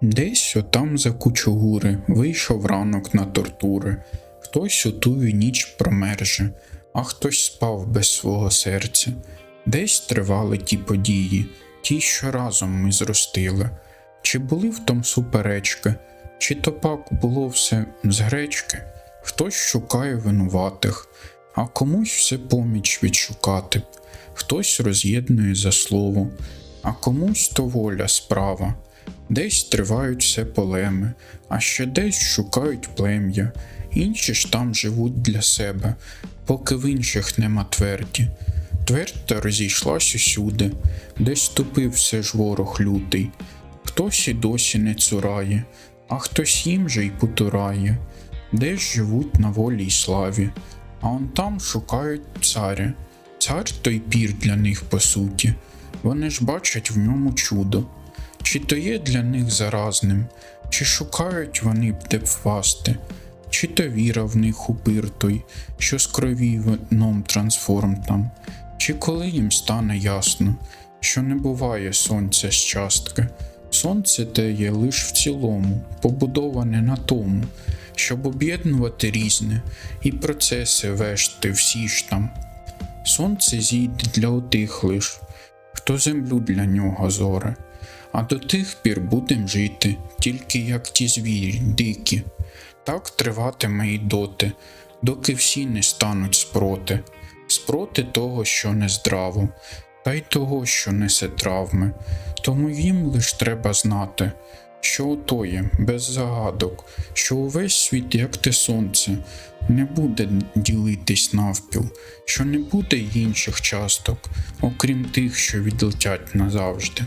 Десь отам за кучугури вийшов ранок на тортури, хтось у тую ніч промерже, а хтось спав без свого серця. Десь тривали ті події, ті, що разом ми зростили. Чи були в том суперечки, чи то пак було все з гречки? Хтось шукає винуватих, а комусь все поміч відшукати, хтось роз'єднує за слово, а комусь то воля справа. Десь тривають все полеми, а ще десь шукають плем'я, інші ж там живуть для себе, поки в інших нема тверді. Твердь розійшлась усюди, десь ступив ж ворог лютий. Хтось і досі не цурає, а хтось їм же й потурає, десь живуть на волі й славі, а он там шукають царя. Цар той пір для них по суті, вони ж бачать в ньому чудо. Чи то є для них заразним, чи шукають вони б де впасти, чи то віра в них упир той, що з крові вином трансформ там, чи коли їм стане ясно, що не буває сонця з частки. Сонце те є лиш в цілому, побудоване на тому, щоб об'єднувати різне і процеси вешти всі ж там. Сонце зійде для отих лиш, хто землю для нього зоре, а до тих пір будем жити, тільки як ті звірі, дикі. Так триватиме й доти, доки всі не стануть спроти, спроти того, що не здраво, та й того, що несе травми. Тому їм лиш треба знати, що отоє, без загадок, що увесь світ, як те сонце, не буде ділитись навпіл, що не буде інших часток, окрім тих, що відлетять назавжди.